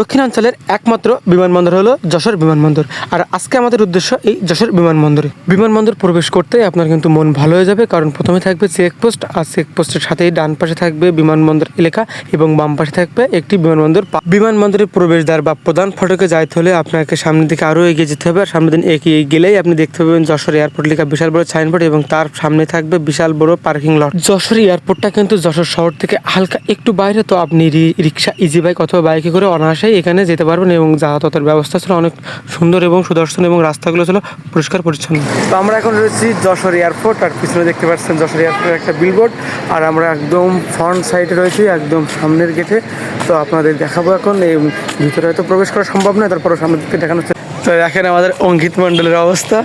দক্ষিণাঞ্চলের একমাত্র বিমানবন্দর হলো যশোর বিমানবন্দর। আর আজকে আমাদের উদ্দেশ্য এই যশোর বিমানবন্দরে। বিমানবন্দর প্রবেশ করতে আপনার কিন্তু মন ভালো হয়ে যাবে, কারণ প্রথমে থাকবে চেকপোস্ট, আর চেকপোস্টের সাথেই ডান পাশে থাকবে বিমানবন্দর এলাকা এবং বাম পাশে থাকবে একটি বিমানবন্দর বিমানবন্দরের প্রবেশদ্বার বা প্রধান ফটকে যাইতে হলে আপনাকে সামনের দিকে আরও এগিয়ে যেতে হবে। আর সামনের দিন এগিয়ে গেলেই আপনি দেখতে পাবেন যশোর এয়ারপোর্ট লেখা বিশাল বড় সাইনবোর্ড এবং তার সামনে থাকবে বিশাল বড় পার্কিং লট। যশোর এয়ারপোর্টটা কিন্তু যশোর শহর থেকে হালকা একটু বাইরে, তো আপনি রিক্সা ইজি বাইক অথবা বাইকে করে অনায়াসেই এখানে যেতে পারবেন এবং যাতায়াতের ব্যবস্থা ছিল অনেক সুন্দর এবং সুদর্শন এবং রাস্তাগুলো ছিল পরিষ্কার পরিচ্ছন্ন। তো আমরা এখন রয়েছি যশোর এয়ারপোর্ট আর পিছনে দেখতে পাচ্ছেন যশোর এয়ারপোর্টের একটা বিলবোর্ড আর আমরা একদম ফ্রন্ট সাইডে রয়েছি একদম সামনের গেটে তো আপনাদের দেখাবো এখন এই ভিতরে হয়তো প্রবেশ করা সম্ভব নয় তারপরে সামনের দিকে দেখানো হচ্ছে তো দেখেন আমাদের অঙ্কিত মণ্ডলের অবস্থা।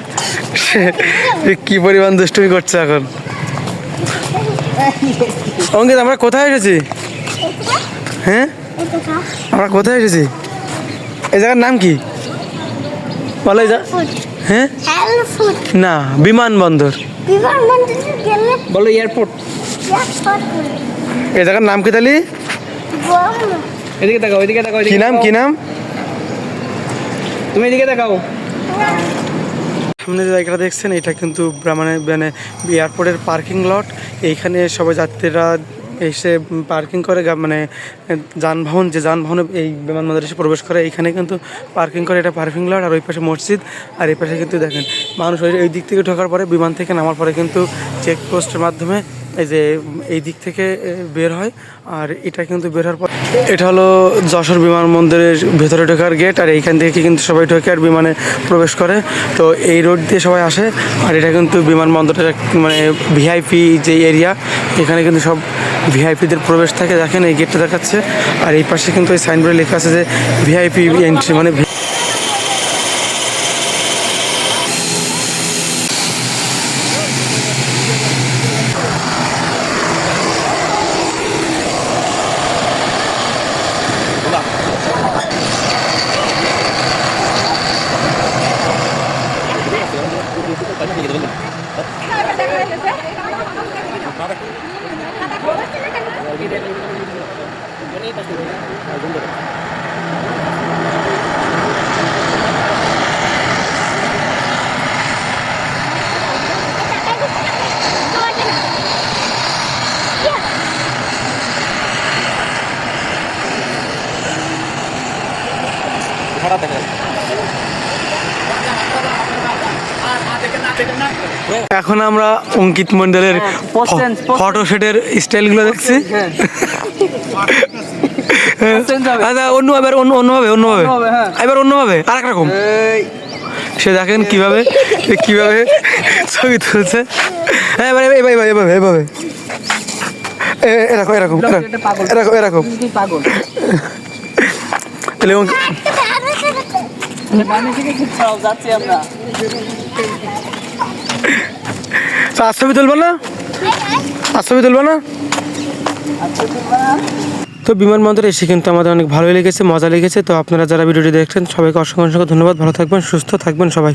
কি পরিমাণ দুষ্টুমি করছে এখন। অঙ্কিত আমরা কোথায় এসেছি? হ্যাঁ? আমরা কোথায় এসেছি? এই জায়গার নাম কি? বলো এই হ্যাঁ? না বিমানবন্দর। বিমানবন্দরে বলো এয়ারপোর্ট। এয়ারপোর্ট এই জায়গার নাম কি তাহলে? বম এদিকে তাকাও এদিকে তাকাও কি নাম কি নাম? তুমি এদিকে তাকাও। সামনে যে জায়গাটা দেখছেন এটা কিন্তু মানে মানে এয়ারপোর্টের পার্কিং লট। এইখানে সবাই যাত্রীরা এসে পার্কিং করে মানে যানবাহন, যে যানবাহনে এই বিমানবন্দরে এসে প্রবেশ করে, এইখানে কিন্তু পার্কিং করে এটা পার্কিং লট আর ওই পাশে মসজিদ। আর এই পাশে কিন্তু দেখেন, মানুষ ওই দিক থেকে ঢোকার পরে বিমান থেকে নামার পরে কিন্তু চেকপোস্টের মাধ্যমে এই যে এই দিক থেকে বের হয়। আর এটা কিন্তু বের হওয়ার পর এটা হলো যশোর বিমানবন্দরের ভেতরে ঢোকার গেট আর এইখান থেকে কিন্তু সবাই ঢোকে আর বিমানে প্রবেশ করে। তো এই রোড দিয়ে সবাই আসে। আর এটা কিন্তু বিমানবন্দরের মানে ভিআইপি যে এরিয়া এখানে কিন্তু সব ভিআইপিদের প্রবেশ থাকে, দেখেন এই গেটটা দেখাচ্ছে। আর এই পাশে কিন্তু এই সাইনবোর্ডে লেখা আছে যে ভিআইপি এন্ট্রি মানে এখন আমরা অঙ্কিত মন্ডলের post change, post ফটো সেটের স্টাইলগুলো দেখছি। হবে। আচ্ছা অন্যভাবে অন্য অন্যভাবে অন্যভাবে হ্যাঁ। এবার অন্যভাবে আর এক রকম। এই। সে দেখেন কীভাবে কীভাবে ছবি তুলছে। হ্যাঁ এবার এবার এবার এভাবে এভাবে। এ- এরকম এরকম এরকম। এরকম তাহলে মানে আর ছবি তুলবো না? আর ছবি তুলবো না? তো বিমানবন্দরে এসে কিন্তু আমাদের অনেক ভালোই লেগেছে, মজা লেগেছে। তো আপনারা যারা ভিডিওটি দেখছেন, সবাইকে অসংখ্য অসংখ্য ধন্যবাদ। ভালো থাকবেন, সুস্থ থাকবেন সবাই।